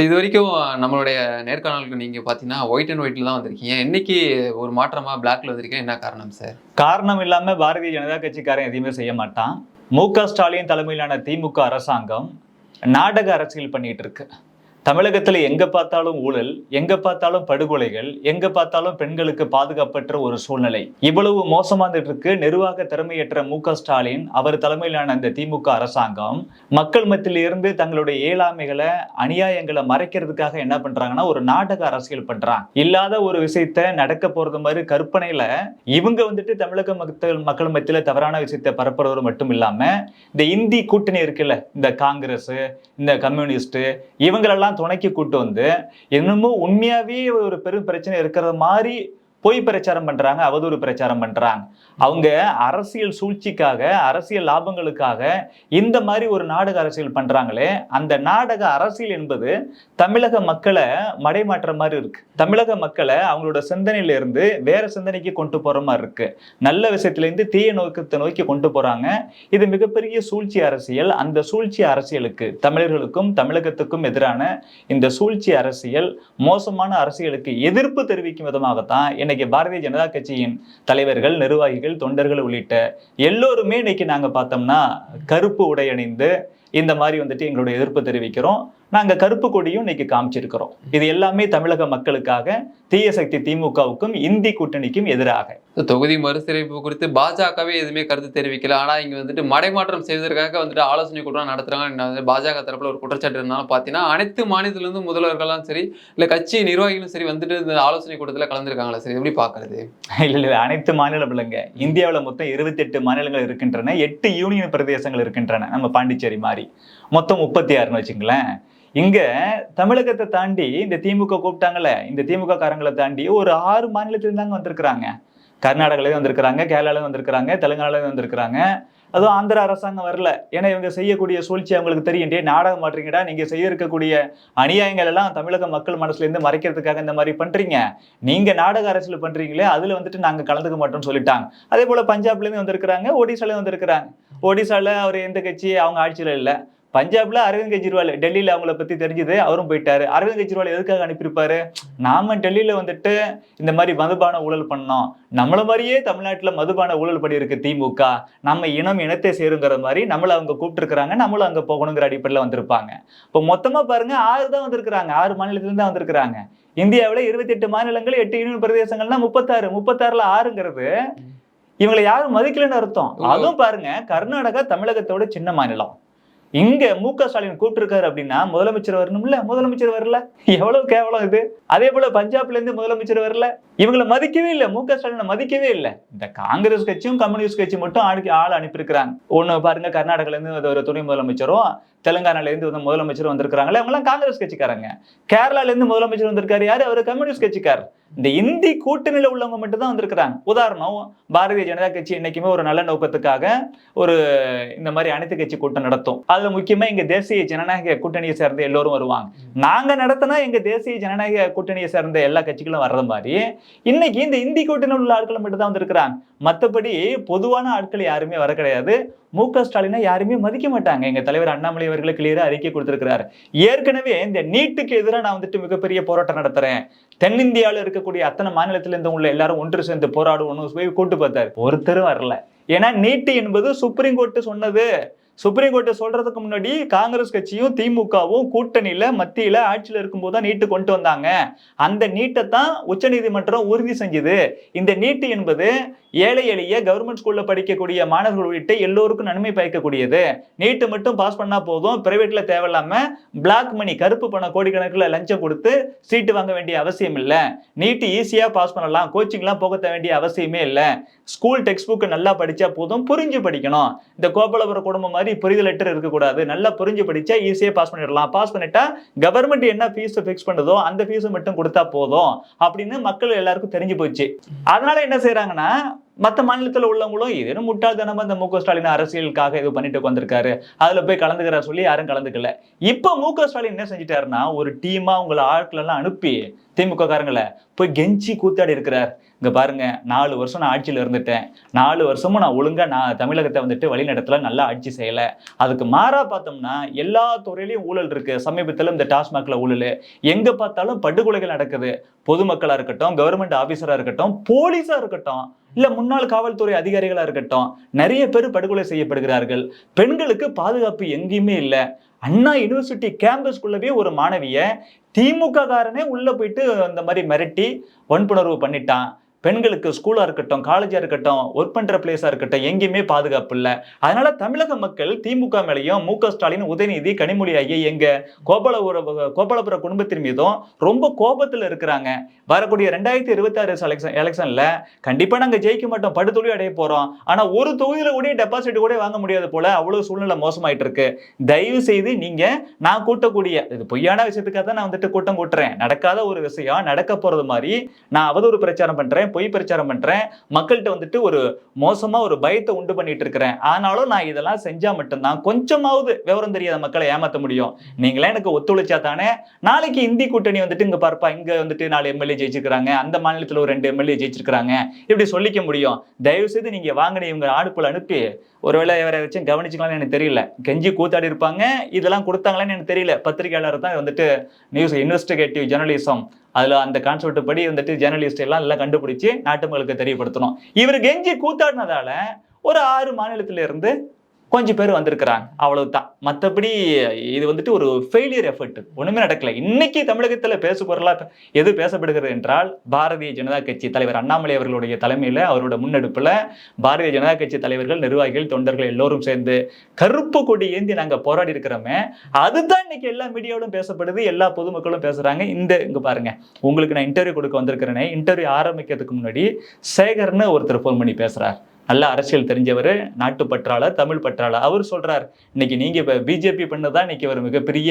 So இது வரைக்கும் நம்மளுடைய நேர்காணலுக்கு நீங்கள் பார்த்தீங்கன்னா ஒயிட் அண்ட் ஒயிட்டில் தான் வந்திருக்கீங்க. இன்னைக்கு ஒரு மாற்றமாக பிளாக்ல வந்திருக்கீங்க? என்ன காரணம் சார் காரணம் இல்லாமல் பாரதிய ஜனதா கட்சிக்காரன் எதையுமே செய்ய மாட்டான். மு க ஸ்டாலின் தலைமையிலான திமுக அரசாங்கம் நாடக அரசியல் பண்ணிட்டு இருக்கு. தமிழகத்தில் எங்கே பார்த்தாலும் ஊழல் எங்கே பார்த்தாலும் படுகொலைகள் எங்கே பார்த்தாலும் பெண்களுக்கு பாதுகாப்பற்ற ஒரு சூழ்நிலை. இவ்வளவு மோசமானதற்கு இருக்கு நிர்வாக திறமையற்ற மு க ஸ்டாலின் அவர் தலைமையிலான அந்த திமுக அரசாங்கம். மக்கள் மத்தியில் இருந்து தங்களுடைய இயலாமைகளை அநியாயங்களை மறைக்கிறதுக்காக என்ன பண்றாங்கன்னா ஒரு நாடக அரசியல் பண்றாங்க. இல்லாத ஒரு விஷயத்த நடக்க போறது மாதிரி கற்பனையில இவங்க வந்துட்டு தமிழக மக்கள் மக்கள் மத்தியில தவறான விஷயத்தை பரப்புறவர் மட்டும் இல்லாம இந்த இந்தி கூட்டணி இருக்குல்ல இந்த காங்கிரஸ் இந்த கம்யூனிஸ்ட் இவங்களெல்லாம் துணைக்கு கூட்டு வந்து என்னமோ உண்மையாவே ஒரு பெரும் பிரச்சனை இருக்கிற மாதிரி பொய் பிரச்சாரம் பண்றாங்க அவதூறு பிரச்சாரம் பண்றாங்க. அவங்க அரசியல் சூழ்ச்சிக்காக அரசியல் லாபங்களுக்காக இந்த மாதிரி ஒரு நாடக அரசியல் பண்றாங்களே அந்த நாடக அரசியல் என்பது தமிழக மக்களை மடைமாற்ற மாதிரி இருக்கு. தமிழக மக்களை அவங்களோட சிந்தனையில இருந்து வேற சிந்தனைக்கு கொண்டு போற மாதிரி இருக்கு. நல்ல விஷயத்திலேருந்து தீய நோக்கத்தை நோக்கி கொண்டு போறாங்க. இது மிகப்பெரிய சூழ்ச்சி அரசியல். அந்த சூழ்ச்சி அரசியலுக்கு தமிழர்களுக்கும் தமிழகத்துக்கும் எதிரான இந்த சூழ்ச்சி அரசியல் மோசமான அரசியலுக்கு எதிர்ப்பு தெரிவிக்கும் விதமாகத்தான் இன்னைக்கு பாரதிய ஜனதா கட்சியின் தலைவர்கள் நிர்வாகிகள் தொண்டர்கள் உள்ளிட்ட எல்லோருமே இன்னைக்கு நாங்க பார்த்தோம்னா கருப்பு உடை அணிந்து இந்த மாதிரி வந்துட்டு எங்களுடைய எதிர்ப்பு தெரிவிக்கிறோம். நாங்க கருப்பு கொடியும் இன்னைக்கு காமிச்சிருக்கிறோம். இது எல்லாமே தமிழக மக்களுக்காக தீய சக்தி திமுகவுக்கும் இந்தி கூட்டணிக்கும் எதிராக. தொகுதி மறுசீரமைப்பு குறித்து பாஜகவே எதுவுமே கருத்து தெரிவிக்கல. ஆனா இங்க வந்துட்டு மடைமாற்றம் செய்வதற்காக வந்துட்டு ஆலோசனை கூட்டம் நடத்துறாங்க. பாஜக தரப்புல ஒரு குற்றச்சாட்டு இருந்தாலும் பாத்தீங்கன்னா அனைத்து மாநிலத்துல இருந்து முதல்வர்களும் சரி இல்ல கட்சி நிர்வாகிகளும் சரி வந்துட்டு இந்த ஆலோசனை கூட்டத்துல கலந்துருக்காங்களா சரி? எப்படி பாக்குறது? இல்ல இல்ல அனைத்து மாநிலம் இல்லைங்க இந்தியாவுல மொத்தம் இருபத்தி எட்டு மாநிலங்கள் இருக்கின்றன. எட்டு யூனியன் பிரதேசங்கள் இருக்கின்றன. நம்ம பாண்டிச்சேரி மாதிரி. மொத்தம் முப்பத்தி ஆறுன்னு வச்சுங்களேன் இங்க தமிழகத்தை தாண்டி இந்த திமுக கூப்பிட்டாங்கல்ல இந்த திமுக காரங்களை தாண்டி ஒரு ஆறு மாநிலத்திலிருந்து தாங்க வந்திருக்கிறாங்க. கர்நாடகால வந்திருக்கிறாங்க கேரளால வந்திருக்கிறாங்க தெலுங்கானால வந்திருக்கிறாங்க. அதுவும் ஆந்திர அரசாங்கம் வரல. ஏன்னா இவங்க செய்யக்கூடிய சூழ்ச்சி அவங்களுக்கு தெரியும் டே நாடகம் மாட்டுறீங்கடா நீங்க செய்ய இருக்கக்கூடிய அநியாயங்கள் எல்லாம் தமிழக மக்கள் மனசுல இருந்து மறைக்கிறதுக்காக இந்த மாதிரி பண்றீங்க. நீங்க நாடக அரசியல் பண்றீங்களே அதுல வந்துட்டு நாங்க கலந்துக்க மாட்டோம்னு சொல்லிட்டாங்க. அதே போல பஞ்சாப்ல இருந்து வந்திருக்கிறாங்க ஒடிசால வந்திருக்கிறாங்க. ஒடிசாவில் அவர் எந்த கட்சி அவங்க ஆட்சியில இல்லை. பஞ்சாப்ல அரவிந்த் கெஜ்ரிவால் டெல்லியில அவங்கள பத்தி தெரிஞ்சது அவரும் போயிட்டாரு. அரவிந்த் கெஜ்ரிவால் எதுக்காக அனுப்பியிருப்பாரு? நாம டெல்லியில வந்துட்டு இந்த மாதிரி மதுபான ஊழல் பண்ணோம். நம்மள மாதிரியே தமிழ்நாட்டுல மதுபான ஊழல் பண்ணியிருக்கு திமுக. நம்ம இனம் இனத்தை சேருங்கிற மாதிரி நம்மள அவங்க கூப்பிட்டுருக்காங்க நம்மளும் அங்க போகணுங்கிற அடிப்படையில் வந்திருப்பாங்க. இப்போ மொத்தமா பாருங்க ஆறு தான் வந்திருக்கிறாங்க. ஆறு மாநிலத்திலிருந்து தான் வந்திருக்கிறாங்க. இந்தியாவில் இருபத்தி எட்டு மாநிலங்கள் எட்டு யூனியன் பிரதேசங்கள்னா முப்பத்தாறு. முப்பத்தாறுல ஆறுங்கிறது இவங்களை யாரும் மதிக்கலன்னு அர்த்தம். அதுவும் பாருங்க கர்நாடகா தமிழகத்தோட சின்ன மாநிலம். இங்க மு க ஸ்டாலின் கூப்பிட்டிருக்காரு அப்படின்னா முதலமைச்சர் வரணும்ல? முதலமைச்சர் வரல? எவ்வளவு கேவலம் இது. அதே போல பஞ்சாப்ல இருந்து முதலமைச்சர் வரல. இவங்களை மதிக்கவே இல்லை. மு க ஸ்டாலினை மதிக்கவே இல்லை. இந்த காங்கிரஸ் கட்சியும் கம்யூனிஸ்ட் கட்சி மட்டும் ஆளுக்கு ஆள் அனுப்பியிருக்கிறாங்க. ஒண்ணு பாருங்க கர்நாடகால இருந்து ஒரு துணை முதலமைச்சரும் தெலுங்கானால இருந்து வந்து முதலமைச்சர் வந்திருக்கிறாங்களே அவங்க எல்லாம் காங்கிரஸ் கட்சிக்காரங்க. கேரளால இருந்து முதலமைச்சர் வந்திருக்காரு யாரு? அவர் கம்யூனிஸ்ட் கட்சிக்காரர். இந்த இந்தி கூட்டணியில் உள்ளவங்க மட்டும் தான் வந்திருக்கிறாங்க. உதாரணம் பாரதிய ஜனதா கட்சி என்றைக்குமே ஒரு நல்ல நோக்கத்துக்காக ஒரு இந்த மாதிரி அனைத்து கட்சி கூட்டம் நடத்தும். அதில் முக்கியமாக எங்க தேசிய ஜனநாயக கூட்டணியை சேர்ந்த எல்லோரும் வருவாங்க. நாங்கள் நடத்தினா எங்க தேசிய ஜனநாயக கூட்டணியை சேர்ந்த எல்லா கட்சிகளும் வர்ற மாதிரி இன்னைக்கு இந்த இந்தி கூட்டணியில் உள்ள ஆட்கள் மட்டும் தான் வந்திருக்கிறாங்க. மற்றபடி பொதுவான ஆட்கள் யாருமே வர கிடையாது. மு க ஸ்டாலினை யாருமே மதிக்க மாட்டாங்க. எங்க தலைவர் அண்ணாமலை அவர்களை கிளியராக அறிக்கை கொடுத்திருக்கிறார். ஏற்கனவே இந்த நீட்டுக்கு எதிராக நான் வந்துட்டு மிகப்பெரிய போராட்டம் நடத்துறேன். தென்னிந்தியாவில் இருக்கக்கூடிய அத்தனை மாநிலத்திலிருந்து உள்ள எல்லாரும் ஒன்று சேர்ந்து போராடுவோம்னு போய் கூட்டு பார்த்தாரு. ஒருத்தரும் வரல. ஏன்னா நீட்டு என்பது சுப்ரீம் கோர்ட்டு சொன்னது. சுப்ரீம் கோர்ட்டை சொல்றதுக்கு முன்னாடி காங்கிரஸ் கட்சியும் திமுகவும் கூட்டணியில மத்தியில ஆட்சியில் இருக்கும்போது தான் நீட்டு கொண்டு வந்தாங்க. அந்த நீட்டை தான் உச்சநீதிமன்றம் உறுதி செஞ்சது. இந்த நீட்டு என்பது ஏழை எளிய கவர்மெண்ட் ஸ்கூல்ல படிக்கக்கூடிய மாணவர்கள் உள்ளிட்ட எல்லோருக்கும் நன்மை பயக்கக்கூடியது. நீட்டு மட்டும் பாஸ் பண்ணா போதும். பிரைவேட்ல தேவையில்லாம பிளாக் மணி கருப்பு பணம் கோடிக்கணக்கில் லஞ்சம் கொடுத்து சீட்டு வாங்க வேண்டிய அவசியம் இல்லை. நீட்டு ஈஸியா பாஸ் பண்ணலாம். கோச்சிங்லாம் போக வேண்டிய அவசியமே இல்லை. ஸ்கூல் டெக்ஸ்ட் புக் நல்லா படிச்சா போதும். புரிஞ்சு படிக்கணும். இந்த கோபாலபுர குடும்பம் மாதிரி புரிதல் லெட்டர் இருக்கக்கூடாது. நல்லா புரிஞ்சு படிச்சா ஈஸியாக பாஸ் பண்ணிடலாம். பாஸ் பண்ணிட்டா கவர்மெண்ட் என்ன ஃபீஸ் ஃபிக்ஸ் பண்ணுதோ அந்த ஃபீஸை மட்டும் கொடுத்தா போதும். அப்படின்னு மக்கள் எல்லாருக்கும் தெரிஞ்சு போச்சு. அதனால என்ன செய்யறாங்கன்னா மற்ற மாநிலத்தில் உள்ளவங்களும் ஏதேனும் முட்டாள்தனமா இந்த மு க ஸ்டாலின் அரசியலுக்காக இது பண்ணிட்டு வந்திருக்காரு அதில் போய் கலந்துக்கிறார் சொல்லி யாரும் கலந்துக்கல. இப்போ மு க ஸ்டாலின் என்ன செஞ்சிட்டாருன்னா ஒரு டீமா உங்களை ஆட்களெல்லாம் அனுப்பி திமுக காரங்களை போய் கெஞ்சி கூத்தாடி இருக்கிறார். இங்கே பாருங்க நாலு வருஷம் நான் ஆட்சியில் இருந்துட்டேன். நாலு வருஷமும் நான் ஒழுங்காக நான் தமிழகத்தை வந்துட்டு வழி நல்லா ஆட்சி செய்யலை. அதுக்கு மாறாக பார்த்தோம்னா எல்லா துறையிலையும் ஊழல் இருக்கு. சமீபத்தில் இந்த டாஸ்மாகில் ஊழல். எங்கே பார்த்தாலும் படுகொலைகள் நடக்குது. பொதுமக்களாக இருக்கட்டும் கவர்மெண்ட் ஆஃபீஸராக இருக்கட்டும் போலீஸாக இருக்கட்டும். இல்ல முன்னாள் காவல்துறை அதிகாரிகளா இருக்கட்டும் நிறைய பேர் படுகொலை செய்யப்படுகிறார்கள். பெண்களுக்கு பாதுகாப்பு எங்கேயுமே இல்லை. அண்ணா யூனிவர்சிட்டி கேம்பஸ்குள்ளவே ஒரு மாணவியை திமுக காரனே உள்ள போயிட்டு அந்த மாதிரி மிரட்டி வன்புணர்வு பண்ணிட்டான். பெண்களுக்கு ஸ்கூலாக இருக்கட்டும் காலேஜாக இருக்கட்டும் ஒர்க் பண்ணுற பிளேஸாக இருக்கட்டும் எங்கேயுமே பாதுகாப்பு இல்லை. அதனால தமிழக மக்கள் திமுக மேலையும் மு க ஸ்டாலின் உதயநிதி கனிமொழி ஐயா எங்கள் கோபாலபுர கோபாலபுர குடும்பத்தின் மீதும் ரொம்ப கோபத்தில் இருக்கிறாங்க. வரக்கூடிய ரெண்டாயிரத்தி இருபத்தி ஆறு எலெக்ஷன் எலெக்ஷனில் கண்டிப்பாக நாங்கள் ஜெயிக்க மாட்டோம் படுதொழி அடைய போகிறோம் ஆனால் ஒரு தொகுதியில் கூட டெபாசிட் கூட வாங்க முடியாது போல அவ்வளோ சூழ்நிலை மோசமாயிட்டு இருக்கு. தயவு செய்து நீங்கள் நான் கூட்டக்கூடிய இது பொய்யான விஷயத்துக்காக தான் நான் வந்துட்டு கூட்டம் கூட்டுறேன். நடக்காத ஒரு விஷயம் நடக்க போகிறது மாதிரி நான் அவதூறு பிரச்சாரம் பண்ணுறேன் பொய் பிரச்சாரம் பண்றேன். மக்கள்கிட்ட வந்துட்டு ஒரு மோசமா ஒரு பயத்தை உண்டு பண்ணிட்டு இருக்கிறேன். ஆனாலும் நான் இதெல்லாம் செஞ்சா மட்டும்தான் கொஞ்சமாவது விவரம் தெரியாத மக்களை ஏமாத்த முடியும். நீங்களே எனக்கு ஒத்துழைச்சா தானே? நாளைக்கு இந்தி கூட்டணி வந்துட்டு இங்க பார்ப்பா இங்க வந்துட்டு நாலு எம்எல்ஏ ஜெயிச்சிருக்காங்க அந்த மாநிலத்தில் ஒரு ரெண்டு எம்எல்ஏ ஜெயிச்சிருக்காங்க இப்படி சொல்லிக்க முடியும். தயவு செய்து நீங்க வாங்கின இவங்க ஆடுப்பில் அனுப்பி ஒருவேளை இவரை வச்சு கவனிச்சுக்கலாம்னு எனக்கு தெரியல. கெஞ்சி கூத்தாடி இருப்பாங்க. இதெல்லாம் கொடுத்தாங்களான்னு எனக்கு தெரியல. பத்திரிகையாளர் தான் வந்துட்டு நியூஸ் இன்வெஸ்டிகேட்டிவ் ஜெர்னலிசம் அதில் அந்த கான்செப்ட் படி வந்துட்டு ஜேர்னலிஸ்ட் எல்லாம் எல்லாம் கண்டுபிடிச்சி நாட்டு மக்களுக்கு தெரியப்படுத்தணும். இவர் கெஞ்சி கூத்தாடினதால ஒரு ஆறு மாநிலத்திலிருந்து கொஞ்சம் பேர் வந்திருக்கிறாங்க. அவ்வளவுதான். மற்றபடி இது வந்துட்டு ஒரு ஃபெயிலியர் எஃபர்ட் ஒன்றுமே நடக்கல. இன்னைக்கு தமிழகத்தில் பேசு பொருளா எது பேசப்படுகிறது என்றால் பாரதிய ஜனதா கட்சி தலைவர் அண்ணாமலை அவர்களுடைய தலைமையில் அவரோட முன்னெடுப்பில் பாரதிய ஜனதா கட்சி தலைவர்கள் நிர்வாகிகள் தொண்டர்கள் எல்லோரும் சேர்ந்து கருப்பு கொடி ஏந்தி நாங்கள் போராடி இருக்கிறோமே அதுதான் இன்னைக்கு எல்லா மீடியாவிலும் பேசப்படுது எல்லா பொதுமக்களும் பேசுகிறாங்க இந்த இங்கே பாருங்க. உங்களுக்கு நான் இன்டர்வியூ கொடுக்க வந்திருக்கிறேனே. இன்டர்வியூ ஆரம்பிக்கிறதுக்கு முன்னாடி சேகர்னு ஒருத்தர் ஃபோன் பண்ணி பேசுகிறார் நல்ல அரசியல் தெரிஞ்சவர் நாட்டு பற்றாளர் தமிழ் பற்றாளர். அவர் சொல்கிறார் இன்னைக்கு நீங்கள் இப்போ பிஜேபி பண்ணதான் இன்னைக்கு ஒரு மிகப்பெரிய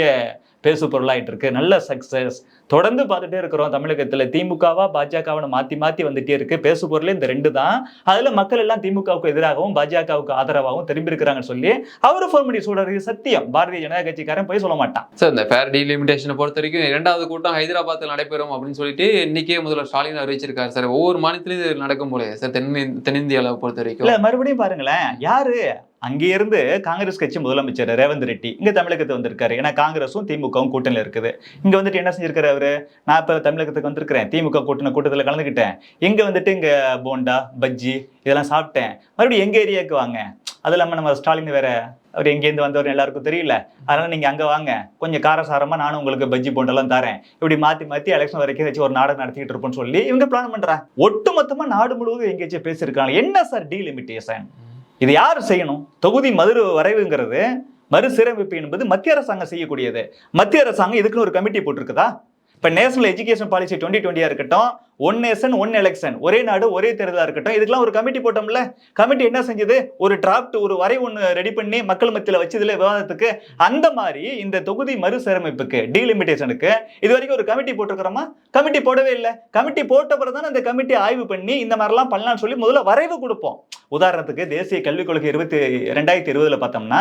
பேசு பொருளாயிட்டு இருக்கு நல்ல சக்சஸ் தொடர்ந்து பார்த்துட்டே இருக்கிறோம் தமிழகத்துல. திமுகவா பாஜகவனு மாத்தி மாத்தி வந்துட்டே இருக்கு. பேசு பொருளே இந்த ரெண்டு தான். அதுல மக்கள் எல்லாம் திமுகவுக்கு எதிராகவும் பாஜகவுக்கு ஆதரவாகவும் திரும்பி இருக்கிறாங்கன்னு சொல்லி அவரு ஃபோன் பண்ணி சொல்றாரு. இது சத்தியம். பாரதிய ஜனதா கட்சிக்காரன் போய் சொல்ல மாட்டான். சார் இந்த ஃபேர் டீலிமிட்டேஷனை பொறுத்த வரைக்கும் இரண்டாவது கூட்டம் ஹைதராபாத்தில் நடைபெறும் அப்படின்னு சொல்லிட்டு இன்னைக்கே முதல்வர் ஸ்டாலின் அறிவிச்சிருக்காரு. சார் ஒவ்வொரு மாநிலத்திலும் இது நடக்கும் போல சார் தென் தென்னிந்தியாவை பொறுத்த இல்ல வரைக்கும் மறுபடியும் பாருங்களேன். யாரு? அங்கே இருந்து காங்கிரஸ் கட்சி முதலமைச்சர் ரேவந்த் ரெட்டி இங்கே தமிழகத்துக்கு வந்திருக்காரு. ஏன்னா காங்கிரஸும் திமுகவும் கூட்டணியில் இருக்குது. இங்கே வந்துட்டு என்ன செஞ்சிருக்காரு அவர்? நான் இப்போ தமிழகத்துக்கு வந்திருக்கிறேன். திமுக கூட்டணி கூட்டத்தில் கலந்துக்கிட்டேன். இங்கே வந்துட்டு இங்கே போண்டா பஜ்ஜி இதெல்லாம் சாப்பிட்டேன். மறுபடியும் எங்கள் ஏரியாவுக்கு வாங்க? அது இல்லாமல் நம்ம ஸ்டாலின் வேற அவர் எங்கேருந்து வந்தவர் எல்லாருக்கும் தெரியல. அதனால நீங்கள் அங்கே வாங்க. கொஞ்சம் காரசாரமாக நானும் உங்களுக்கு பஜ்ஜி போண்டெல்லாம் தரேன். இப்படி மாற்றி மாற்றி எலெக்ஷன் வரைக்கும் ஏதாச்சும் ஒரு நாடகம் நடத்திட்டு இருப்போம்னு சொல்லி இவங்க பிளான் பண்றாங்க. ஒட்டுமொத்தமாக நாடு முழுவதும் எங்கேயாச்சும் பேசியிருக்காங்க என்ன சார் டீலிமிட்டேஷன் இது யார் செய்யணும்? தொகுதி மதுரை வரைவுங்கிறது மறுசீரமைப்பு என்பது மத்திய அரசாங்கம் செய்யக்கூடியது. மத்திய அரசாங்கம் இதுக்குன்னு ஒரு கமிட்டி போட்டிருக்குதா? இப்போ நேஷனல் எஜுகேஷன் பாலிசி டுவெண்ட்டி டுவெண்ட்டியாக இருக்கட்டும் ஒன் நேஷன் ஒன் எலெக்ஷன் ஒரே நாடு ஒரே தேர்தலாக இருக்கட்டும். இதுக்கெல்லாம் ஒரு கமிட்டி போட்டோம்ல. கமிட்டி என்ன செஞ்சது? ஒரு டிராப்ட் ஒரு வரை ஒன்று ரெடி பண்ணி மக்கள் மத்தியில் வச்சதுல விவாதத்துக்கு அந்த மாதிரி இந்த தொகுதி மறுசீரமைப்புக்கு டீலிமிட்டேஷனுக்கு இது வரைக்கும் ஒரு கமிட்டி போட்டிருக்கிறோமா? கமிட்டி போடவே இல்லை. கமிட்டி போட்ட பிறகு தான் அந்த கமிட்டி ஆய்வு பண்ணி இந்த மாதிரிலாம் பண்ணலாம்னு சொல்லி முதல்ல வரைவு கொடுப்போம். உதாரணத்துக்கு தேசிய கல்விக் கொள்கை இருபத்தி ரெண்டாயிரத்தி இருபதுல பார்த்தோம்னா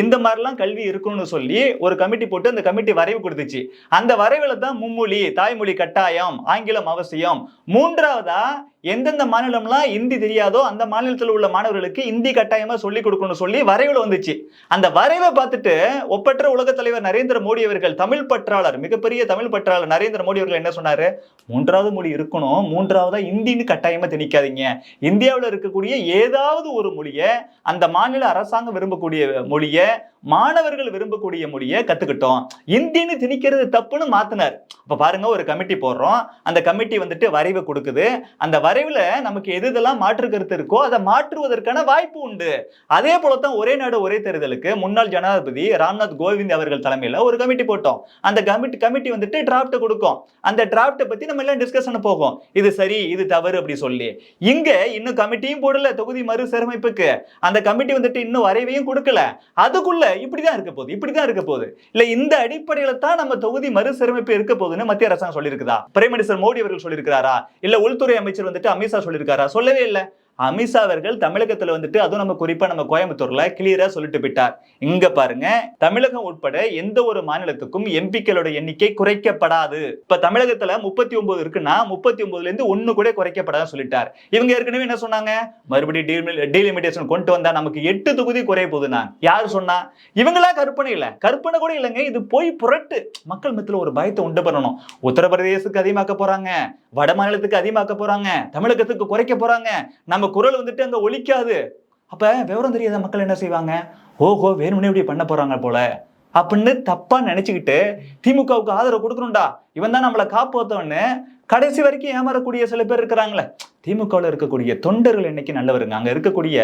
இந்த மாதிரிலாம் கல்வி இருக்கணும்னு சொல்லி ஒரு கமிட்டி போட்டு அந்த கமிட்டி வரைவு கொடுத்துச்சு. அந்த வரைவில் தான் மும்மொழி தாய்மொழி கட்டாயம் ஆங்கிலம் அவசியம் மூன்றாவதா எந்தெந்த மாநிலம்லாம் இந்தி தெரியாதோ அந்த மாநிலத்தில் உள்ள மாணவர்களுக்கு இந்தி கட்டாயமா சொல்லி கொடுக்கணும்னு சொல்லி வரைவில் வந்துச்சு. அந்த வரைவை பார்த்துட்டு ஒப்பற்ற உலகத் தலைவர் நரேந்திர மோடி அவர்கள் தமிழ் பற்றாளர் மிகப்பெரிய தமிழ் பற்றாளர் நரேந்திர மோடி அவர்கள் என்ன சொன்னாரு? மூன்றாவது மொழி இருக்கணும் மூன்றாவதா இந்தின்னு கட்டாயமா திணிக்காதீங்க. இந்தியாவில் இருக்கக்கூடிய ஏதாவது ஒரு மொழியை அந்த மாநில அரசாங்கம் விரும்பக்கூடிய மொழியை மாணவர்கள் விரும்பக்கூடிய மொழியை கத்துக்கிட்டோம். இந்தின்னு திணிக்கிறது தப்புன்னு மாத்தினார். இப்ப பாருங்க ஒரு கமிட்டி போடுறோம். அந்த கமிட்டி வந்துட்டு வரைவை கொடுக்குது. அந்த வரைவில் நமக்கு எது இதெல்லாம் மாற்று கருத்து இருக்கோ அதை மாற்றுவதற்கான வாய்ப்பு உண்டு. அதே போலத்தான் ஒரே நாடு ஒரே தேர்தலுக்கு முன்னாள் ஜனாதிபதி ராம்நாத் கோவிந்த் அவர்கள் தலைமையில ஒரு கமிட்டி போட்டோம். அந்த கமிட்டி கமிட்டி வந்துட்டு டிராப்ட் கொடுக்கும். அந்த டிராப்டை பத்தி நம்ம எல்லாம் டிஸ்கஷன் போகும். இது சரி இது தவறு அப்படி சொல்லி. இங்க இன்னும் கமிட்டியும் போடல தொகுதி மறுசீரமைப்புக்கு அந்த கமிட்டி வந்துட்டு இன்னும் வரைவையும் கொடுக்கல. அதுக்குள்ள இப்படிதான் இருக்க போகுது இப்படி தான் இருக்க போகுது. இல்லை இந்த அடிப்படையில தான் நம்ம தொகுதி மறுசீரமைப்பு இருக்க போகுதுன்னு மத்திய அரசாங்கம் சொல்லியிருக்குதா? பிரைம் மினிஸ்டர் மோடி அவர்கள் சொல்லியிருக்கிறாரா? இல்ல உள்துறை அமைச்சர் வந்து வந்துட்டு அமித்ஷா சொல்லியிருக்காரா? சொல்லவே இல்லை. அமித்ஷா அவர்கள் தமிழகத்துல வந்துட்டு அதுவும் நம்ம குறிப்பா நம்ம கோயம்புத்தூர்ல கிளியரா சொல்லிட்டு போயிட்டார். இங்க பாருங்க தமிழகம் உட்பட எந்த ஒரு மாநிலத்துக்கும் எம்பிக்களோட எண்ணிக்கை குறைக்கப்படாது. இப்ப தமிழகத்துல முப்பத்தி ஒன்பது இருக்குன்னா முப்பத்தி ஒன்பதுல இருந்து ஒண்ணு கூட குறைக்கப்படாதுன்னு சொல்லிட்டார். இவங்க ஏற்கனவே என்ன சொன்னாங்க? மறுபடியும் டீலிமிட்டேஷன் கொண்டு வந்தா நமக்கு எட்டு தொகுதி குறைய போகுதுன்னா யாரு சொன்னா? இவங்களா கற்பனை இல்ல. கற்பனை கூட இல்லைங்க. இது போய் புரட்டு. மக்கள் மத்தியில் ஒரு பயத்தை உண்டு பண்ணணும். உத்தரப்பிரதேசத்துக்கு அதிகமாக்க போறாங்க. வட மாநிலத்துக்கு அதிகமாக்க போறாங்க. தமிழகத்துக்கு குறைக்க போறாங்க. நம்ம குரல் வந்துட்டு அங்க ஒழிக்காது அப்ப விவரம் தெரியாத மக்கள் என்ன செய்வாங்க? ஓஹோ வேணும்னே இப்படி பண்ண போறாங்க போல. அப்படின்னு தப்பா நினச்சிக்கிட்டு திமுகவுக்கு ஆதரவு கொடுக்கணும்டா. இவன் தான் நம்மளை காப்பாற்றவன்னு கடைசி வரைக்கும் ஏமாறக்கூடிய சில பேர் இருக்கிறாங்களே. திமுகவில் இருக்கக்கூடிய தொண்டர்கள் இன்னைக்கு நல்லவருங்க? அங்க இருக்கக்கூடிய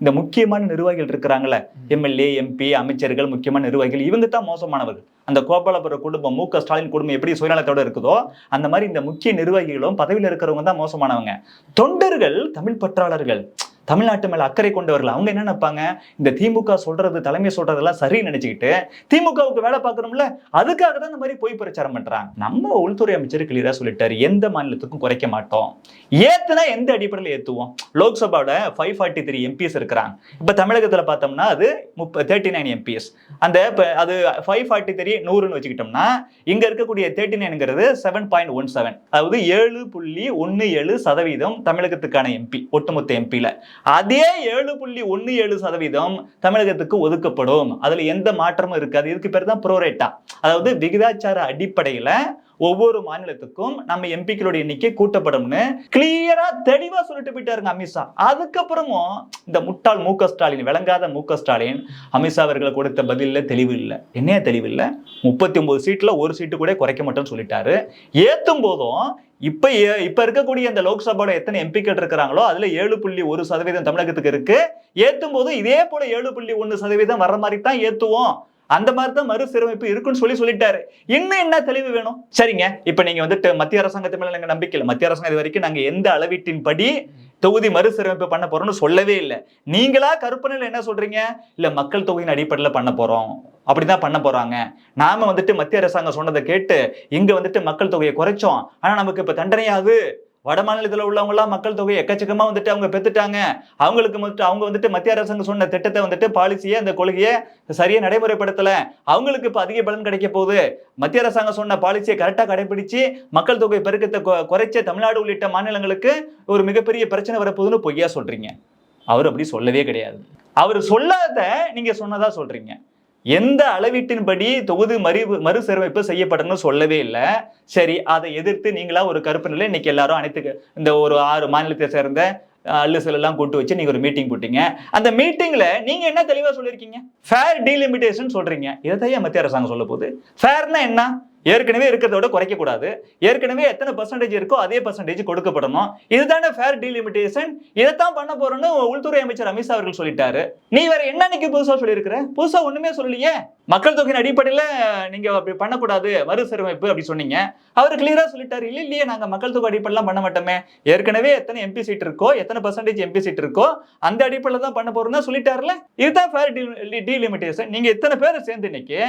இந்த முக்கியமான நிர்வாகிகள் இருக்கிறாங்களே எம்எல்ஏ எம்பி அமைச்சர்கள் முக்கியமான நிர்வாகிகள் இவங்க தான் மோசமானவர்கள். அந்த கோபாலபுர குடும்பம் மு க ஸ்டாலின் குடும்பம் எப்படி சுயநலத்தோட இருக்குதோ அந்த மாதிரி இந்த முக்கிய நிர்வாகிகளும் பதவியில் இருக்கிறவங்க தான் மோசமானவங்க. தொண்டர்கள் தமிழ் பற்றாளர்கள் தமிழ்நாட்டு மேல அக்கறை கொண்டவர்கள் அவங்க என்ன நினைப்பாங்க? இந்த திமுக சொல்றது தலைமை சொல்றதெல்லாம் சரின்னு நினைச்சுக்கிட்டு திமுகவுக்கு வேலை பார்க்கணும்ல அதுக்காக தான் இந்த மாதிரி பொய் பிரச்சாரம் பண்றாங்க. நம்ம உள்துறை அமைச்சர் கிளியரா சொல்லிட்டாரு எந்த மாநிலத்துக்கும் குறைக்க மாட்டோம். ஏத்துனா எந்த அடிப்படையில் ஏத்துவோம்? லோக்சபாவோட ஃபைவ் ஃபார்ட்டி த்ரீ எம்பிஎஸ் இருக்கிறாங்க. இப்ப தமிழகத்துல பார்த்தோம்னா அது முப்ப தேர்ட்டி நைன் எம்பிஎஸ் அந்த இப்போ அது ஃபைவ் ஃபார்ட்டி த்ரீ நூறுன்னு வச்சுக்கிட்டோம்னா இங்க இருக்கக்கூடிய தேர்ட்டி நைனுங்கிறது செவன் பாயிண்ட் ஒன் செவன் அதாவது ஏழு புள்ளி ஒன்னு ஏழு சதவீதம் தமிழகத்துக்கான எம்பி ஒட்டுமொத்த எம்பியில அதே ஏழு புள்ளி ஒன்று ஏழு சதவீதம் தமிழகத்துக்கு ஒதுக்கப்படும். அதுல எந்த மாற்றமும் இருக்காது. இதுக்கு பேர் தான் ப்ரோரேட்டா. அதாவது விகிதாச்சார அடிப்படையில ஒவ்வொரு மாநிலத்துக்கும் நம்ம எம்பிக்களோட எண்ணிக்கை கூட்டப்படும்னு கிளியரா தெளிவா சொல்லிட்டு போயிட்டாருங்க அமித்ஷா. அதுக்கப்புறமும் இந்த முட்டாள் மு ஸ்டாலின் விளங்காத மு ஸ்டாலின் அமித்ஷா அவர்களை கொடுத்த பதில தெளிவு இல்லை. என்னையா தெளிவு இல்லை? முப்பத்தி ஒன்பது சீட்ல ஒரு சீட்டு கூட குறைக்க மாட்டோம்னு சொல்லிட்டாரு. ஏத்தும் போதும் இப்ப ஏ- இப்ப இருக்கக்கூடிய இந்த லோக்சபாவோட எத்தனை எம்பிக்கள் இருக்கிறாங்களோ அதுல ஏழு புள்ளி ஒரு சதவீதம் தமிழகத்துக்கு இருக்கு. ஏத்தும் போது இதே போல ஏழு புள்ளி ஒன்னு சதவீதம் வர்ற மாதிரி தான் ஏத்துவோம். அந்த மாதிரி தான் மறுசீரமைப்பு இருக்குன்னு சொல்லி சொல்லிட்டாரு. இன்னும் என்ன தெளிவு வேணும்? சரிங்க. இப்ப நீங்க வந்துட்டு மத்திய அரசாங்கத்து மேல நாங்க நம்பிக்கை இல்லை. மத்திய அரசாங்கம் இது வரைக்கும் நாங்க எந்த அளவீட்டின் படி தொகுதி மறுசீரமைப்பு பண்ண போறோம்னு சொல்லவே இல்லை. நீங்களா கற்பனையில் என்ன சொல்றீங்க? இல்ல மக்கள் தொகுதியின் அடிப்படையில் பண்ண போறோம். அப்படிதான் பண்ண போறாங்க. நாம வந்துட்டு மத்திய அரசாங்கம் சொன்னதை கேட்டு இங்க வந்துட்டு மக்கள் தொகையை குறைச்சோம். ஆனா நமக்கு இப்ப தண்டனையாது வட மாநிலத்தில் உள்ளவங்களாம் மக்கள் தொகை எக்கச்சக்கமாக வந்துட்டு அவங்க பெற்றுட்டாங்க அவங்களுக்கு வந்துட்டு அவங்க வந்துட்டு மத்திய அரசாங்கம் சொன்ன திட்டத்தை வந்துட்டு பாலிசியை அந்த கொள்கையை சரியாக நடைமுறைப்படுத்தலை. அவங்களுக்கு இப்போ அதிக பலன் கிடைக்க போகுது. மத்திய அரசாங்கம் சொன்ன பாலிசியை கரெக்டாக கடைபிடிச்சு மக்கள் தொகை பெருக்கத்தை கொ- குறைச்ச தமிழ்நாடு உள்ளிட்ட மாநிலங்களுக்கு ஒரு மிகப்பெரிய பிரச்சனை வரப்போகுதுன்னு பொய்யா சொல்கிறீங்க அவர் அப்படி சொல்லவே கிடையாது. அவர் சொல்லாத நீங்கள் சொன்னதாக சொல்கிறீங்க எந்த அளவீட்டின்படி தொகுதி மறு மறுசீரமைப்பு செய்யப்படணும்னு சொல்லவே இல்லை. சரி அதை எதிர்த்து நீங்களா ஒரு கருப்பு நிலை இன்னைக்கு எல்லாரும் அனைத்து இந்த ஒரு ஆறு மாநிலத்தை சேர்ந்த அஹ், அல்லு செல்லாம் கூட்டு வச்சு நீங்க ஒரு மீட்டிங் போட்டீங்க. அந்த மீட்டிங்ல நீங்க என்ன தெளிவா சொல்லியிருக்கீங்க? ஃபேர் டீலிமிட்டேஷன் சொல்றீங்க. இதைத்தான் மத்திய அரசாங்கம் சொல்ல போகுது? ஃபேர்னா என்ன? ஏற்கனவே இருக்கிறத விட ஏற்கனவே எத்தனை பர்சன்டேஜ் இருக்கோ அதே பர்சன்டேஜ் கொடுக்கப்படணும். இதுதானே ஃபேர் டீலிமிட்டேஷன் இதைத்தான் பண்ண போறோம்னு உள்துறை அமைச்சர் அமித்ஷா அவர்கள் சொல்லிட்டாரு. நீ வேற என்ன இன்னைக்கு புதுசா சொல்லியிருக்கிற? புதுசா ஒண்ணுமே சொல்லலையே. மக்கள் தொகையின் அடிப்படையில் நீங்க அப்படி பண்ணக்கூடாது மறுசீரமைப்பு அப்படி சொன்னீங்க. அவர் கிளியரா சொல்லிட்டாரு. இல்லை இல்லையே நாங்க மக்கள் தொகை அடிப்படையெல்லாம் பண்ண மாட்டோமே. ஏற்கனவே எத்தனை எம்பி சீட் இருக்கோ எத்தனை பர்சன்டேஜ் எம்பி சீட் இருக்கோ அந்த அடிப்படையில் தான் பண்ண போறோம்னு சொல்லிட்டாருல இதுதான் ஃபேர் டீலிமிட்டேஷன் நீங்க எத்தனை பேர் சேர்ந்து இன்னைக்கு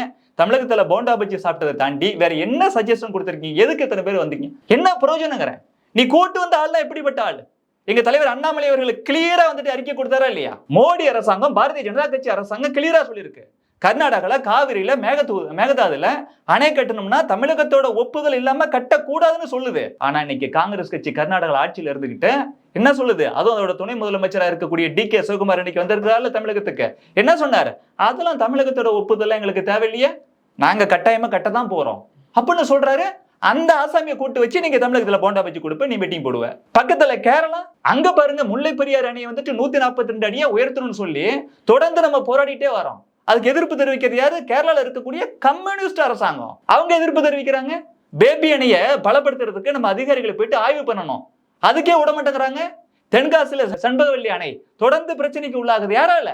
தமிழகத்துல போண்டா பஜ்ஜி சாப்பிட்டதை தாண்டி வேற என்ன சஜஷன் கொடுத்துருக்கீங்க? எதுக்கு எத்தனை பேர் வந்தீங்க? என்ன பிரயோஜனங்கிற நீ கூட்டு வந்த ஆள்னா எப்படிப்பட்ட ஆள்? எங்க தலைவர் அண்ணாமலை அவர்களுக்கு கிளியரா வந்துட்டு அறிக்கை கொடுத்தாரா இல்லையா? மோடி அரசாங்கம் பாரதிய ஜனதா கட்சி அரசாங்கம் கிளியரா சொல்லியிருக்கு. கர்நாடகால காவிரியில மேகத்து மேகதாதுல அணை கட்டணும்னா தமிழகத்தோட ஒப்புதல் இல்லாம கட்டக்கூடாதுன்னு சொல்லுது. ஆனா இன்னைக்கு காங்கிரஸ் கட்சி கர்நாடகா ஆட்சியில் இருந்துகிட்டு என்ன சொல்லுது? அதுவும் அதோட துணை முதலமைச்சரா இருக்கக்கூடிய டி கே சிவகுமார் இன்னைக்கு வந்திருக்கிறாரு தமிழகத்துக்கு. என்ன சொன்னாரு? அதெல்லாம் தமிழகத்தோட ஒப்புதல் எங்களுக்கு தேவையில்லையே. நாங்க கட்டாயமா கட்ட தான் போறோம். அப்படின்னு சொல்றாரு. அந்த ஆசாமியை கூட்டு வச்சு நீங்க தமிழகத்துல போண்டா வச்சு கொடுப்ப நீ மீட்டிங் போடுவ. பக்கத்துல கேரளா அங்க பாருங்க முல்லை பெரியார் அணையை வந்துட்டு நூத்தி நாற்பத்தி ரெண்டு அணியை உயர்த்தணும்னு சொல்லி தொடர்ந்து நம்ம போராடிட்டே வரோம். அதுக்கு எதிர்ப்பு தெரிவிக்கிறது யாரு? கேரளால இருக்கக்கூடிய கம்யூனிஸ்ட் அரசாங்கம். அவங்க எதிர்ப்பு தெரிவிக்கிறாங்க? பேபி அணையை பலப்படுத்துறதுக்கு நம்ம அதிகாரிகளை போயிட்டு ஆய்வு பண்ணணும். அதுக்கே விட மாட்டேங்கிறாங்க தென்காசியில சண்பகவல்லி அணை தொடர்ந்து பிரச்சனைக்கு உள்ளாகுது. யாரால?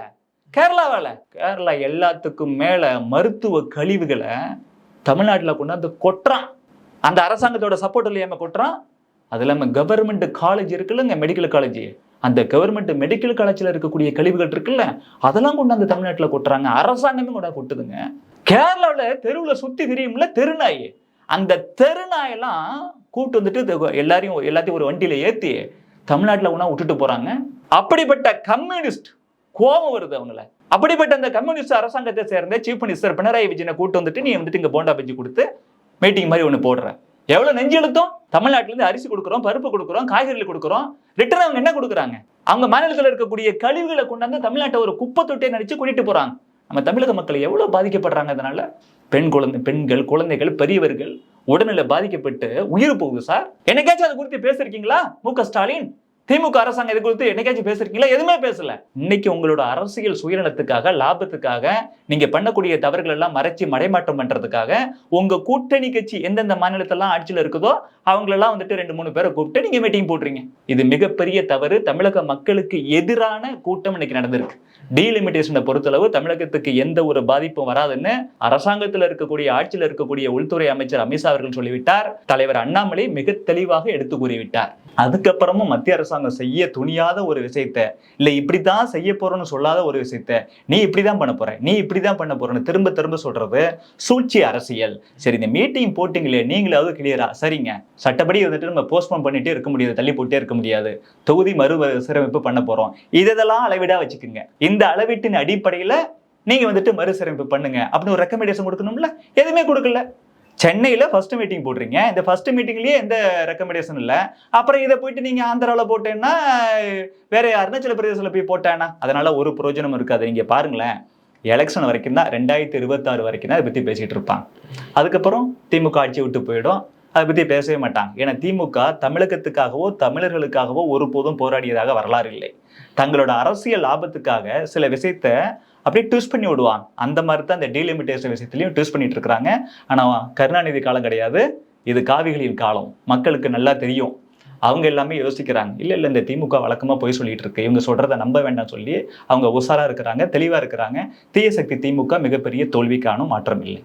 கேரளாவில். கேரளா எல்லாத்துக்கும் மேலே மருத்துவ கழிவுகளை தமிழ்நாட்டில் கொண்டாந்து கொட்டுறான். அந்த அரசாங்கத்தோட சப்போர்ட் இல்லாம கொட்டுறான். அது இல்லாமல் கவர்மெண்ட் காலேஜ் இருக்குல்லங்க மெடிக்கல் காலேஜ் அந்த கவர்மெண்ட் மெடிக்கல் காலேஜில் இருக்கக்கூடிய கழிவுகள் இருக்குல்ல அதெல்லாம் கொண்டாந்து தமிழ்நாட்டில் கொட்டுறாங்க. அரசாங்கமே கொண்டாந்து கொட்டுதுங்க. கேரளாவில் தெருவில் சுற்றி திரியும்ல தெருநாய். அந்த தெருநாயெல்லாம் கூட்டு வந்துட்டு எல்லாரையும் எல்லாத்தையும் ஒரு வண்டியில் ஏற்றி தமிழ்நாட்டில் ஒன்றா விட்டுட்டு போகிறாங்க அப்படிப்பட்ட கம்யூனிஸ்ட் கோபம் வருது அவங்கள. அப்படிப்பட்ட அந்த கம்யூனிஸ்ட் அரசாங்கத்தை சேர்ந்த சீஃப் மினிஸ்டர் பினராயி விஜயனை கூட்டு வந்துட்டு நீ வந்துட்டு இங்க போண்டா பஜ்ஜி கொடுத்து மீட்டிங் மாதிரி ஒன்று போடுற. எவ்வளவு நெஞ்சு எழுத்தும் தமிழ்நாட்டுல இருந்து அரிசி கொடுக்குறோம் பருப்பு கொடுக்குறோம் காய்கறிகள் கொடுக்குறோம். ரிட்டர்ன் அவங்க என்ன கொடுக்குறாங்க? அவங்க மாநிலத்தில் இருக்கக்கூடிய கழிவுகளை கொண்டாந்து தமிழ்நாட்டை ஒரு குப்பை தொட்டியை நடிச்சு கூட்டிட்டு போறாங்க. நம்ம தமிழக மக்கள் எவ்வளவு பாதிக்கப்படுறாங்க அதனால? பெண் குழந்தை பெண்கள் குழந்தைகள் பெரியவர்கள் உடல்நிலை பாதிக்கப்பட்டு உயிர் போகுது சார். என்னைக்காச்சும் அது குறித்து பேசிருக்கீங்களா மு க ஸ்டாலின் திமுக அரசாங்கம் இது குறித்து என்னைக்காச்சும் பேசிருக்கீங்களா? எதுவுமே பேசல. இன்னைக்கு உங்களோட அரசியல் சுயநலத்துக்காக லாபத்துக்காக நீங்க பண்ணக்கூடிய தவறுகள் எல்லாம் மறைச்சு மடைமாற்றம் பண்றதுக்காக உங்க கூட்டணி கட்சி எந்தெந்த மாநிலத்தெல்லாம் ஆட்சியில் இருக்குதோ அவங்களெல்லாம் வந்துட்டு ரெண்டு மூணு பேரை கூப்பிட்டு நீங்க மீட்டிங் போடுறீங்க இது மிகப்பெரிய தவறு. தமிழக மக்களுக்கு எதிரான கூட்டம் இன்னைக்கு நடந்திருக்கு. டீலிமிட்டேஷனை பொறுத்தளவு தமிழகத்துக்கு எந்த ஒரு பாதிப்பும் வராதுன்னு அரசாங்கத்தில் இருக்கக்கூடிய ஆட்சியில் இருக்கக்கூடிய உள்துறை அமைச்சர் அமித்ஷா அவர்கள் சொல்லிவிட்டார். தலைவர் அண்ணாமலை மிக தெளிவாக எடுத்து கூறிவிட்டார். அதுக்கப்புறமும் மத்திய அரசாங்கம் செய்ய துணியாத ஒரு விஷயத்த இல்ல இப்படித்தான் செய்ய போறோம்னு சொல்லாத ஒரு விஷயத்த நீ இப்படிதான் பண்ண போற நீ இப்படிதான் பண்ண போறன்னு திரும்ப திரும்ப சொல்றது சூழ்ச்சி அரசியல். சரி இந்த மீட்டிங் போட்டிங்களே நீங்களாவது கிளியரா சரிங்க. சட்டப்படி வந்துட்டு நம்ம போஸ்ட்போன் பண்ணிட்டே இருக்க முடியாது தள்ளி போட்டே இருக்க முடியாது. தொகுதி மறு சீரமைப்பு பண்ண போறோம். இதெல்லாம் அளவிடா வச்சுக்கோங்க. இந்த அளவீட்டின் அடிப்படையில நீங்க வந்துட்டு மறுசீரமைப்பு பண்ணுங்க. அப்படின்னு ஒரு ரெக்கமெண்டேஷன் கொடுக்கணும்ல? எதுவுமே கொடுக்கல. சென்னையில் ஃபர்ஸ்ட் மீட்டிங் போடுறீங்க. இந்த ஃபர்ஸ்ட் மீட்டிங்லேயே எந்த ரெக்கமெண்டேஷன் இல்லை. அப்புறம் இதை போயிட்டு நீங்கள் ஆந்திராவில் போட்டேன்னா வேற அருணாச்சல பிரதேசத்தில் போய் போட்டேன்னா அதனால ஒரு பிரயோஜனம் இருக்காது. நீங்கள் பாருங்களேன். எலெக்ஷன் வரைக்கும் தான் ரெண்டாயிரத்தி இருபத்தாறு வரைக்கும் தான் அதை பற்றி பேசிகிட்டு இருப்பாங்க. அதுக்கப்புறம் திமுக ஆட்சி விட்டு போயிடும். அதை பத்தி பேசவே மாட்டாங்க. ஏன்னா திமுக தமிழகத்துக்காகவோ தமிழர்களுக்காகவோ ஒருபோதும் போராடியதாக வரலாறு இல்லை. தங்களோட அரசியல் லாபத்துக்காக சில விஷயத்த அப்படியே ட்விஸ்ட் பண்ணி விடுவாங்க. அந்த மாதிரி தான் இந்த டீலிமிட்டேஷன் விஷயத்திலையும் ட்விஸ்ட் பண்ணிட்டு இருக்கிறாங்க. ஆனா கருணாநிதி காலம் கிடையாது. இது காவிகளின் காலம். மக்களுக்கு நல்லா தெரியும். அவங்க எல்லாமே யோசிக்கிறாங்க. இல்ல இல்ல இந்த திமுக வழக்கமா போய் சொல்லிட்டு இருக்கு. இவங்க சொல்கிறத நம்ப வேண்டாம் சொல்லி அவங்க உஷாராக இருக்கிறாங்க தெளிவா இருக்கிறாங்க. தீய சக்தி திமுக மிகப்பெரிய தோல்விக்கான மாற்றம் இல்லை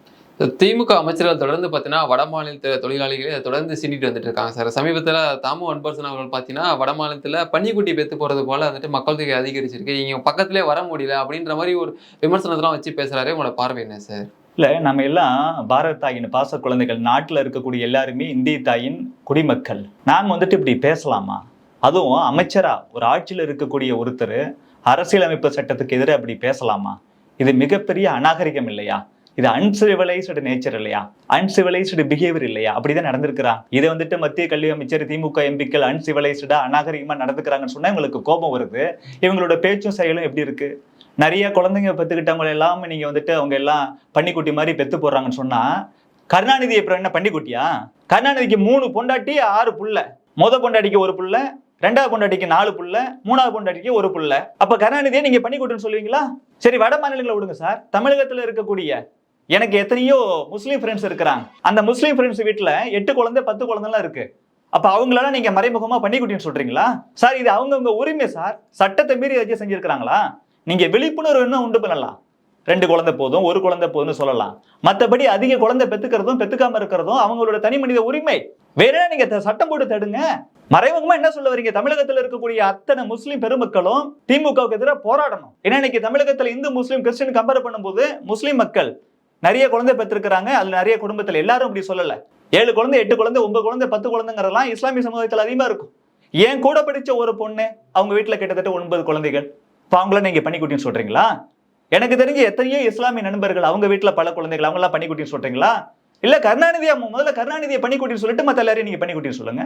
திமுக அமைச்சர்கள் தொடர்ந்து பார்த்தீங்கன்னா வட மாநில தொழிலாளிகளை தொடர்ந்து சீண்டிட்டு வந்துட்டு இருக்காங்க சார். சமீபத்தில் தாமு அன்பரசன் அவர்கள் பார்த்தீங்கன்னா வட மாநிலத்தில் பன்னிக்குட்டி பெற்று போகிறது போல் வந்துட்டு மக்கள் தொகை அதிகரிச்சிருக்கு. இங்கே பக்கத்திலே வர முடியல அப்படின்ற மாதிரி ஒரு விமர்சனத்தெல்லாம் வச்சு பேசுகிறாரே உங்களோட பார்வை என்ன சார்? இல்லை நம்ம எல்லாம் பாரத தாயின் பாச குழந்தைகள் நாட்டில் இருக்கக்கூடிய எல்லாருமே இந்திய தாயின் குடிமக்கள். நாங்கள் வந்துட்டு இப்படி பேசலாமா? அதுவும் அமைச்சரா ஒரு ஆட்சியில் இருக்கக்கூடிய ஒருத்தர் அரசியலமைப்பு சட்டத்துக்கு எதிராக அப்படி பேசலாமா? இது மிகப்பெரிய அநாகரிகம் இல்லையா? இது அன்சிவிலைஸ்டு நேச்சர் இல்லையா? அன்சிவிலைஸ்டு பிஹேவியர் இல்லையா? அப்படிதான் நடந்திருக்கிறான் இதை வந்துட்டு மத்திய கல்வி அமைச்சர் திமுக எம்பிக்கள் அன்சிவிலைஸ்டா அநாகரிகமா நடந்துக்கிறாங்கன்னு சொன்னா இவங்களுக்கு கோபம் வருது. இவங்களோட பேச்சும் செயலும் எப்படி இருக்கு? நிறைய குழந்தைங்க பெற்றுக்கிட்டவங்க எல்லாமே நீங்க வந்துட்டு அவங்க எல்லாம் பன்னிக்குட்டி மாதிரி பெத்து போடுறாங்கன்னு சொன்னா கருணாநிதி அப்புறம் என்ன பன்னிக்குட்டியா? கருணாநிதிக்கு மூணு பொண்டாட்டி ஆறு புள்ள. மொத பொண்டாட்டிக்கு ஒரு புள்ள ரெண்டாவது பொண்டாட்டிக்கு நாலு புள்ள மூணாவது பொண்டாட்டிக்கு ஒரு புள்ள. அப்ப கருணாநிதியை நீங்க பன்னிக்குட்டின்னு சொல்லுவீங்களா? சரி வட மாநிலங்களை விடுங்க சார். தமிழகத்துல இருக்கக்கூடிய எனக்கு எத்தனையோ முஸ்லீம் ஃப்ரெண்ட்ஸ் இருக்கிறாங்க. அந்த முஸ்லீம் ஃப்ரெண்ட்ஸ் வீட்டில் எட்டு குழந்தை பத்து குழந்தைலாம் இருக்கு. அப்போ அவங்களெல்லாம் நீங்க மறைமுகமா பன்னிக்குட்டின்னு சொல்றீங்களா? சார் இது அவங்கவுங்க உரிமை சார். சட்டத்தை மீறி ஏதாச்சும் செஞ்சிருக்கிறாங்களா? நீங்க விழிப்புணர்வு இன்னும் உண்டு பண்ணலாம்? ரெண்டு குழந்தை போதும் ஒரு குழந்தை போதும்னு சொல்லலாம். மற்றபடி அதிக குழந்தை பெத்துக்கிறதும் பெத்துக்காம இருக்கிறதும் அவங்களோட தனி மனித உரிமை. வேற நீங்க த- சட்டம் போட்டு தடுங்க? மறைமுகமா என்ன சொல்ல வரீங்க? தமிழகத்தில் இருக்கக்கூடிய அத்தனை முஸ்லீம் பெருமக்களும் திமுகவுக்கு எதிராக போராடணும். ஏன்னா இன்னைக்கு தமிழகத்தில் இந்து முஸ்லீம் கிறிஸ்டின் கம்பேர் பண்ணும்போது முஸ்லீம் மக்கள் நிறைய குழந்தை பெற்றிருக்கிறாங்க. அதுல நிறைய குடும்பத்துல எல்லாரும் இப்படி சொல்லல. ஏழு குழந்தை எட்டு குழந்தை ஒன்பது குழந்தை பத்து குழந்தைங்கிறதெல்லாம் இஸ்லாமிய சமூகத்தில் அதிகமா இருக்கும். ஏன் கூட படிச்ச ஒரு பொண்ணு அவங்க வீட்டுல கிட்டத்தட்ட ஒன்பது குழந்தைகள். இப்போ அவங்கள நீங்க பண்ணிக்குட்டின்னு சொல்றீங்களா? எனக்கு தெரிஞ்ச எத்தனையோ இஸ்லாமிய நண்பர்கள் அவங்க வீட்டுல பல குழந்தைகள் அவங்களாம் பண்ணிக்கூட்டின்னு பண்ணிக்குட்டின்னு சொல்றீங்களா? இல்ல கருணாநிதியா முதல்ல கருணாநிதியை பண்ணிக்குட்டின்னு சொல்லிட்டு மத்த எல்லாரையும் நீங்க பண்ணிக்குட்டின்னு சொல்லுங்க.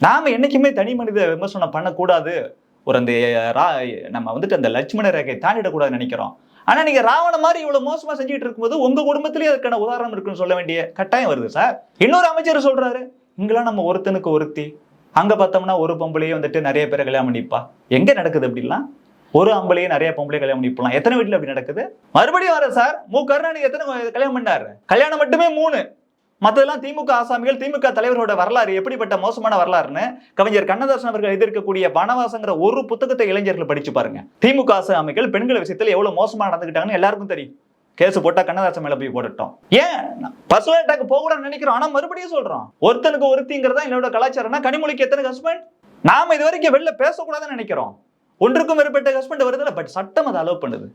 நாம என்னைக்குமே தனி மனித விமர்சனம் பண்ணக்கூடாது. ஒரு அந்த ரா நம்ம வந்துட்டு அந்த லட்சுமண ரேகை தாண்டிடக்கூடாதுன்னு நினைக்கிறோம். ஆனால் நீங்கள் ராவண மாதிரி இவ்வளோ மோசமாக செஞ்சுட்டு இருக்கும்போது உங்கள் குடும்பத்திலே அதுக்கான உதாரணம் இருக்குன்னு சொல்ல வேண்டிய கட்டாயம் வருது சார். இன்னொரு அமைச்சர் சொல்கிறாரு இங்கெல்லாம் நம்ம ஒருத்தனுக்கு ஒருத்தி. அங்கே பார்த்தோம்னா ஒரு பொம்பளையே வந்துட்டு நிறைய பேரை கல்யாணம் பண்ணிப்பா. எங்கே நடக்குது அப்படிலாம் ஒரு ஆம்பளையே நிறைய பொம்பளை கல்யாணம் பண்ணிப்பலாம். எத்தனை வீட்டில் அப்படி நடக்குது? மறுபடியும் வர சார் மு. கருணாநிதி எத்தனை கல்யாணம் பண்ணாரு? கல்யாணம் மட்டுமே மூணு. மற்றதெல்லாம் திமுக ஆசாமிகள் திமுக தலைவரோட வரலாறு எப்படிப்பட்ட மோசமான வரலாறுன்னு கவிஞர் கண்ணதாசன் அவர்கள் எழுதியிருக்கக்கூடிய வனவாசங்கிற ஒரு புத்தகத்தை இளைஞர்கள் படிச்சு பாருங்க. திமுக ஆசாமிகள் பெண்கள் விஷயத்துல எவ்வளவு மோசமா நடந்துக்கிட்டாங்கன்னு எல்லாருக்கும் தெரியும். கேஸ் போட்டா கண்ணதாசன் மேல போய் போட்டுட்டோம் ஏன்? பர்சனல் அட்டாக் போகக்கூடாதுன்னு நினைக்கிறோம். ஆனா மறுபடியும் சொல்றோம். ஒருத்தனுக்கு ஒருத்திங்கிறதா என்னோட கலாச்சாரம்னா கனிமொழிக்கு எத்தனை ஹஸ்பண்ட் நாம இது வரைக்கும் வெளில பேசக்கூடாதுன்னு நினைக்கிறோம். ஒன்றுக்கும் மேற்பட்ட ஹஸ்பண்ட் வருதுல பட் சட்டம் அதை அலோவ் பண்ணுது.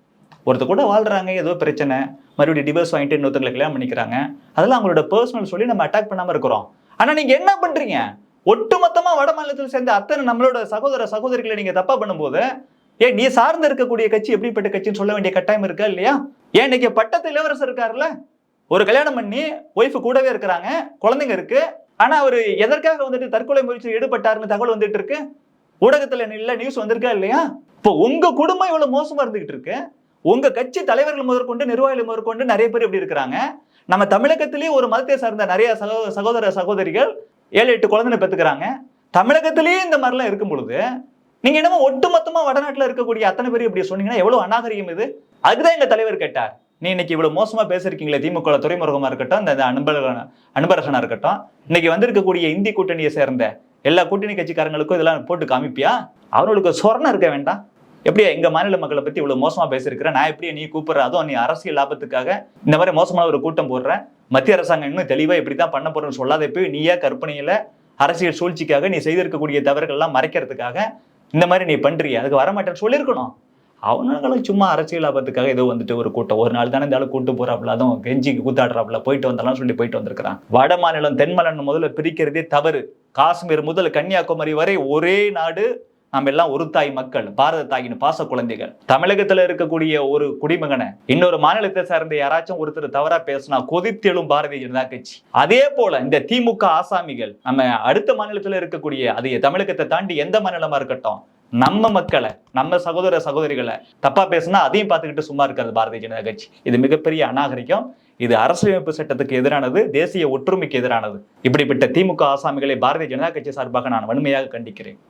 ஒருத்தர் கூட வாழ்றாங்க ஏதோ பிரச்சனை. மறுபடியும் டிவோர்ஸ் வாங்கிட்டு இன்னொருத்தங்களை கல்யாணம் பண்ணிக்கிறாங்க. அதெல்லாம் அவங்களோட பர்சனல் சொல்லி நம்ம அட்டாக் பண்ணாமல் இருக்கிறோம். ஆனால் நீங்கள் என்ன பண்ணுறீங்க ஒட்டுமொத்தமாக வட மாநிலத்தில் சேர்ந்த அத்தனை நம்மளோட சகோதர சகோதரிகளை நீங்கள் தப்பாக பண்ணும்போது ஏன் நீ சார்ந்து இருக்கக்கூடிய கட்சி எப்படிப்பட்ட கட்சின்னு சொல்ல வேண்டிய கட்டாயம் இருக்கா இல்லையா? ஏன் இன்னைக்கு பட்டத்து இளவரசர் இருக்காருல்ல? ஒரு கல்யாணம் பண்ணி ஒய்ஃப் கூடவே இருக்கிறாங்க குழந்தைங்க இருக்கு. ஆனா அவர் எதற்காக வந்துட்டு தற்கொலை முயற்சியில் ஈடுபட்டாருன்னு தகவல் வந்துட்டு இருக்கு? ஊடகத்துல இல்ல நியூஸ் வந்திருக்கா இல்லையா? இப்போ உங்க குடும்பம் இவ்வளவு மோசமா இருந்துகிட்டு இருக்கு. உங்க கட்சி தலைவர்கள் முதற்கொண்டு நிர்வாகிகள் முதற்கொண்டு நிறைய பேர் இப்படி இருக்கிறாங்க? நம்ம தமிழகத்திலேயே ஒரு மதத்தை சார்ந்த நிறைய சகோ சகோதர சகோதரிகள் ஏழு எட்டு குழந்தைங்க பெற்றுக்கிறாங்க. தமிழகத்திலேயே இந்த மாதிரிலாம் இருக்கும் பொழுது நீங்க என்னமோ ஒட்டுமொத்தமா வடநாட்டுல இருக்கக்கூடிய அத்தனை பேர் இப்படி சொன்னீங்கன்னா எவ்வளவு அநாகரிகம் இது? அதுதான் எங்க தலைவர் கேட்டார். நீ இன்னைக்கு இவ்வளவு மோசமா பேசிருக்கீங்களே திமுக துறைமுகமா இருக்கட்டும் இந்த அன்பழகன் அன்பரசனா இருக்கட்டும் இன்னைக்கு வந்திருக்கக்கூடிய இந்தி கூட்டணியை சேர்ந்த எல்லா கூட்டணி கட்சிக்காரங்களுக்கும் இதெல்லாம் போட்டு காமிப்பியா? அவர்களுக்கு சொரணம் இருக்க வேண்டாம். எப்படியா எங்க மாநில மக்களை பத்தி இவ்வளவு மோசமா பேசியிருக்கிற? நான் எப்படியா நீ கூப்பிடுற அதுவும் நீ அரசியல் லாபத்துக்காக இந்த மாதிரி மோசமான ஒரு கூட்டம் போடுற? மத்திய அரசாங்கம் இன்னும் தெளிவா இப்படித்தான் பண்ண போறேன்னு சொல்லாத போய் நீயே கற்பனையில அரசியல் சூழ்ச்சிக்காக நீ செய்திருக்கக்கூடிய தவறுகள்லாம் மறைக்கிறதுக்காக இந்த மாதிரி நீ பண்றிய. அதுக்கு வரமாட்டேன்னு சொல்லியிருக்கணும். அவனுங்களும் சும்மா அரசியல் லாபத்துக்காக ஏதோ வந்துட்டு ஒரு கூட்டம். ஒரு நாள் தானே இந்த ஆளு கூட்டு போறாப்புல. அதுவும் கெஞ்சி கூத்தாடுறாப்புல. போயிட்டு வந்தாலும் சொல்லி போயிட்டு வந்திருக்கிறான். வட மாநிலம் தென் மாநிலம் முதல்ல பிரிக்கிறதே தவறு. காஷ்மீர் முதல் கன்னியாகுமரி வரை ஒரே நாடு நம்ம எல்லாம் ஒரு தாய் மக்கள் பாரத தாயின் பாச குழந்தைகள். தமிழகத்துல இருக்கக்கூடிய ஒரு குடிமகனை இன்னொரு மாநிலத்தை சார்ந்த யாராச்சும் ஒருத்தர் தவறா பேசினா கொதித்தெழும் பாரதிய ஜனதா கட்சி. அதே போல இந்த திமுக ஆசாமிகள் நம்ம அடுத்த மாநிலத்துல இருக்கக்கூடிய அது தமிழகத்தை தாண்டி எந்த மாநிலமா இருக்கட்டும் நம்ம மக்களை நம்ம சகோதர சகோதரிகளை தப்பா பேசினா அதையும் பார்த்துக்கிட்டு சும்மா இருக்காது பாரதிய ஜனதா கட்சி. இது மிகப்பெரிய அநாகரிகம். இது அரசியலமைப்பு சட்டத்துக்கு எதிரானது தேசிய ஒற்றுமைக்கு எதிரானது. இப்படிப்பட்ட திமுக ஆசாமிகளை பாரதிய ஜனதா கட்சி சார்பாக நான் வன்மையாக கண்டிக்கிறேன்.